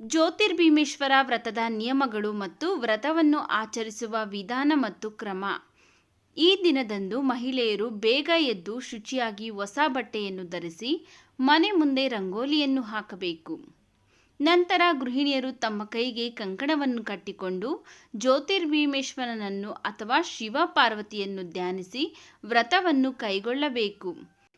ಜ್ಯೋತಿರ್ಭೀಮೇಶ್ವರ ವ್ರತದ ನಿಯಮಗಳು ಮತ್ತು ವ್ರತವನ್ನು ಆಚರಿಸುವ ವಿಧಾನ ಮತ್ತು ಕ್ರಮ. ಈ ದಿನದಂದು ಮಹಿಳೆಯರು ಬೇಗ ಎದ್ದು ಶುಚಿಯಾಗಿ ಹೊಸ ಬಟ್ಟೆಯನ್ನು ಧರಿಸಿ ಮನೆ ಮುಂದೆ ರಂಗೋಲಿಯನ್ನು ಹಾಕಬೇಕು. ನಂತರ ಗೃಹಿಣಿಯರು ತಮ್ಮ ಕೈಗೆ ಕಂಕಣವನ್ನು ಕಟ್ಟಿಕೊಂಡು ಜ್ಯೋತಿರ್ಭೀಮೇಶ್ವರನನ್ನು ಅಥವಾ ಶಿವ ಪಾರ್ವತಿಯನ್ನು ಧ್ಯಾನಿಸಿ ವ್ರತವನ್ನು ಕೈಗೊಳ್ಳಬೇಕು.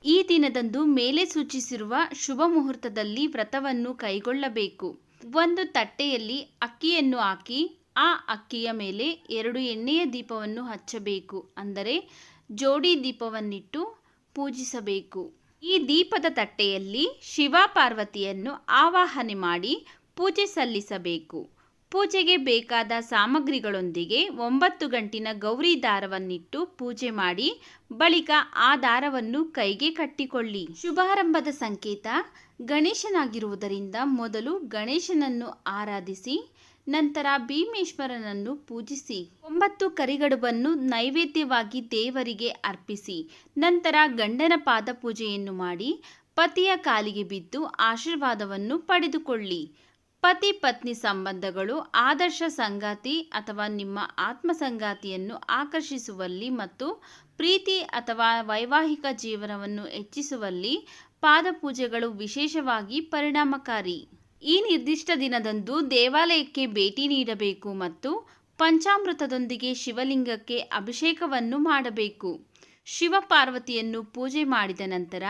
ಈ ದಿನದಂದು ಮೇಲೆ ಸೂಚಿಸಿರುವ ಶುಭ ಮುಹೂರ್ತದಲ್ಲಿ ವ್ರತವನ್ನು ಕೈಗೊಳ್ಳಬೇಕು. ಒಂದು ತಟ್ಟೆಯಲ್ಲಿ ಅಕ್ಕಿಯನ್ನು ಹಾಕಿ, ಆ ಅಕ್ಕಿಯ ಮೇಲೆ ಎರಡು ಎಣ್ಣೆಯ ದೀಪವನ್ನು ಹಚ್ಚಬೇಕು. ಅಂದರೆ ಜೋಡಿ ದೀಪವನ್ನಿಟ್ಟು ಪೂಜಿಸಬೇಕು. ಈ ದೀಪದ ತಟ್ಟೆಯಲ್ಲಿ ಶಿವ ಪಾರ್ವತಿಯನ್ನು ಆವಾಹನೆ ಮಾಡಿ ಪೂಜೆ ಸಲ್ಲಿಸಬೇಕು. ಪೂಜೆಗೆ ಬೇಕಾದ ಸಾಮಗ್ರಿಗಳೊಂದಿಗೆ ಒಂಬತ್ತು ಗಂಟಿನ ಗೌರಿ ದಾರವನ್ನಿಟ್ಟು ಪೂಜೆ ಮಾಡಿ, ಬಳಿಕ ಆ ದಾರವನ್ನು ಕೈಗೆ ಕಟ್ಟಿಕೊಳ್ಳಿ. ಶುಭಾರಂಭದ ಸಂಕೇತ, ಗಣೇಶನಾಗಿರುವುದರಿಂದ ಮೊದಲು ಗಣೇಶನನ್ನು ಆರಾಧಿಸಿ, ನಂತರ ಭೀಮೇಶ್ವರನನ್ನು ಪೂಜಿಸಿ. ಒಂಬತ್ತು ಕರಿಗಡುಬನ್ನು ನೈವೇದ್ಯವಾಗಿ ದೇವರಿಗೆ ಅರ್ಪಿಸಿ, ನಂತರ ಗಂಡನ ಪಾದ ಪೂಜೆಯನ್ನು ಮಾಡಿ, ಪತಿಯ ಕಾಲಿಗೆ ಬಿದ್ದು ಆಶೀರ್ವಾದವನ್ನು ಪಡೆದುಕೊಳ್ಳಿ. ಪತಿ ಪತ್ನಿ ಸಂಬಂಧಗಳು ಆದರ್ಶ ಸಂಗಾತಿ ಅಥವಾ ನಿಮ್ಮ ಆತ್ಮ ಸಂಗಾತಿಯನ್ನು ಆಕರ್ಷಿಸುವಲ್ಲಿ ಮತ್ತು ಪ್ರೀತಿ ಅಥವಾ ವೈವಾಹಿಕ ಜೀವನವನ್ನು ಹೆಚ್ಚಿಸುವಲ್ಲಿ ಪಾದಪೂಜೆಗಳು ವಿಶೇಷವಾಗಿ ಪರಿಣಾಮಕಾರಿ. ಈ ನಿರ್ದಿಷ್ಟ ದಿನದಂದು ದೇವಾಲಯಕ್ಕೆ ಭೇಟಿ ನೀಡಬೇಕು ಮತ್ತು ಪಂಚಾಮೃತದೊಂದಿಗೆ ಶಿವಲಿಂಗಕ್ಕೆ ಅಭಿಷೇಕವನ್ನು ಮಾಡಬೇಕು. ಶಿವ ಪಾರ್ವತಿಯನ್ನು ಪೂಜೆ ಮಾಡಿದ ನಂತರ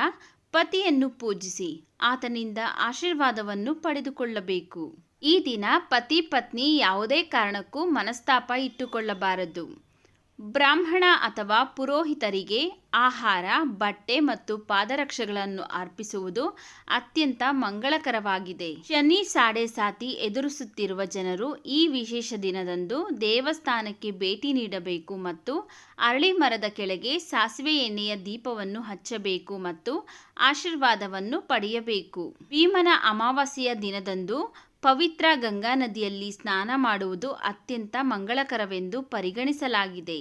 ಪತಿಯನ್ನು ಪೂಜಿಸಿ ಆತನಿಂದ ಆಶೀರ್ವಾದವನ್ನು ಪಡೆದುಕೊಳ್ಳಬೇಕು. ಈ ದಿನ ಪತಿ ಪತ್ನಿ ಯಾವುದೇ ಕಾರಣಕ್ಕೂ ಮನಸ್ತಾಪ ಇಟ್ಟುಕೊಳ್ಳಬಾರದು. ಬ್ರಾಹ್ಮಣ ಅಥವಾ ಪುರೋಹಿತರಿಗೆ ಆಹಾರ, ಬಟ್ಟೆ ಮತ್ತು ಪಾದರಕ್ಷೆಗಳನ್ನು ಅರ್ಪಿಸುವುದು ಅತ್ಯಂತ ಮಂಗಳಕರವಾಗಿದೆ. ಶನಿ ಸಾಡೆ ಸಾತಿ ಎದುರಿಸುತ್ತಿರುವ ಜನರು ಈ ವಿಶೇಷ ದಿನದಂದು ದೇವಸ್ಥಾನಕ್ಕೆ ಭೇಟಿ ನೀಡಬೇಕು ಮತ್ತು ಅರಳಿ ಮರದ ಕೆಳಗೆ ಸಾಸಿವೆ ಎಣ್ಣೆಯ ದೀಪವನ್ನು ಹಚ್ಚಬೇಕು ಮತ್ತು ಆಶೀರ್ವಾದವನ್ನು ಪಡೆಯಬೇಕು. ಭೀಮನ ಅಮಾವಾಸ್ಯೆಯ ದಿನದಂದು ಪವಿತ್ರ ಗಂಗಾ ನದಿಯಲ್ಲಿ ಸ್ನಾನ ಮಾಡುವುದು ಅತ್ಯಂತ ಮಂಗಳಕರವೆಂದು ಪರಿಗಣಿಸಲಾಗಿದೆ.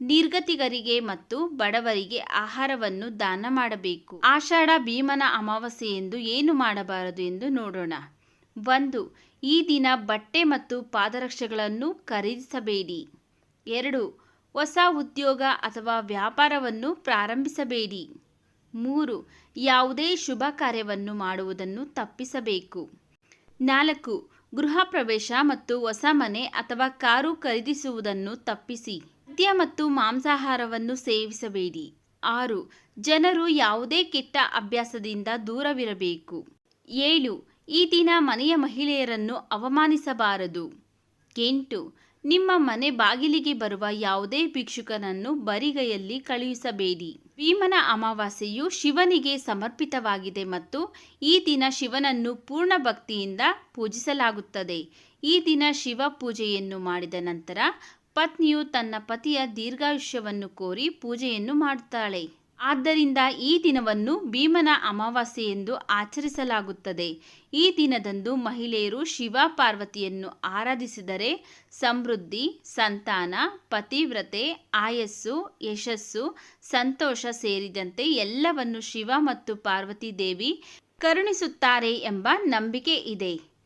ನಿರ್ಗತಿಗರಿಗೆ ಮತ್ತು ಬಡವರಿಗೆ ಆಹಾರವನ್ನು ದಾನ ಮಾಡಬೇಕು. ಆಷಾಢ ಭೀಮನ ಅಮಾವಾಸ್ಯೆಯೆಂದು ಏನು ಮಾಡಬಾರದು ಎಂದು ನೋಡೋಣ. ಒಂದು, ಈ ದಿನ ಬಟ್ಟೆ ಮತ್ತು ಪಾದರಕ್ಷೆಗಳನ್ನು ಖರೀದಿಸಬೇಡಿ. ಎರಡು, ಹೊಸ ಉದ್ಯೋಗ ಅಥವಾ ವ್ಯಾಪಾರವನ್ನು ಪ್ರಾರಂಭಿಸಬೇಡಿ. ಮೂರು, ಯಾವುದೇ ಶುಭ ಕಾರ್ಯವನ್ನು ಮಾಡುವುದನ್ನು ತಪ್ಪಿಸಬೇಕು. ನಾಲ್ಕು ಗೃಹ ಪ್ರವೇಶ ಮತ್ತು ಹೊಸ ಮನೆ ಅಥವಾ ಕಾರು ಖರೀದಿಸುವುದನ್ನು ತಪ್ಪಿಸಿ. ಮದ್ಯ ಮತ್ತು ಮಾಂಸಾಹಾರವನ್ನು ಸೇವಿಸಬೇಡಿ. ಆರು, ಜನರು ಯಾವುದೇ ಕೆಟ್ಟ ಅಭ್ಯಾಸದಿಂದ ದೂರವಿರಬೇಕು. ಏಳು, ಈ ದಿನ ಮನೆಯ ಮಹಿಳೆಯರನ್ನು ಅವಮಾನಿಸಬಾರದು. ಎಂಟು ನಿಮ್ಮ ಮನೆ ಬಾಗಿಲಿಗೆ ಬರುವ ಯಾವುದೇ ಭಿಕ್ಷುಕನನ್ನು ಬರಿಗೈಯಲ್ಲಿ ಕಳುಹಿಸಬೇಡಿ. ಭೀಮನ ಅಮಾವಾಸ್ಯೆಯು ಶಿವನಿಗೆ ಸಮರ್ಪಿತವಾಗಿದೆ ಮತ್ತು ಈ ದಿನ ಶಿವನನ್ನು ಪೂರ್ಣ ಭಕ್ತಿಯಿಂದ ಪೂಜಿಸಲಾಗುತ್ತದೆ. ಈ ದಿನ ಶಿವ ಪೂಜೆಯನ್ನು ಮಾಡಿದ ನಂತರ ಪತ್ನಿಯು ತನ್ನ ಪತಿಯ ದೀರ್ಘಾಯುಷ್ಯವನ್ನು ಕೋರಿ ಪೂಜೆಯನ್ನು ಮಾಡುತ್ತಾಳೆ. ಆದ್ದರಿಂದ ಈ ದಿನವನ್ನು ಭೀಮನ ಅಮಾವಾಸ್ಯೆ ಎಂದು ಆಚರಿಸಲಾಗುತ್ತದೆ. ಈ ದಿನದಂದು ಮಹಿಳೆಯರು ಶಿವ ಪಾರ್ವತಿಯನ್ನು ಆರಾಧಿಸಿದರೆ ಸಮೃದ್ಧಿ, ಸಂತಾನ, ಪತಿವ್ರತೆ, ಆಯಸ್ಸು, ಯಶಸ್ಸು, ಸಂತೋಷ ಸೇರಿದಂತೆ ಎಲ್ಲವನ್ನು ಶಿವ ಮತ್ತು ಪಾರ್ವತಿ ದೇವಿ ಕರುಣಿಸುತ್ತಾರೆ ಎಂಬ ನಂಬಿಕೆ ಇದೆ.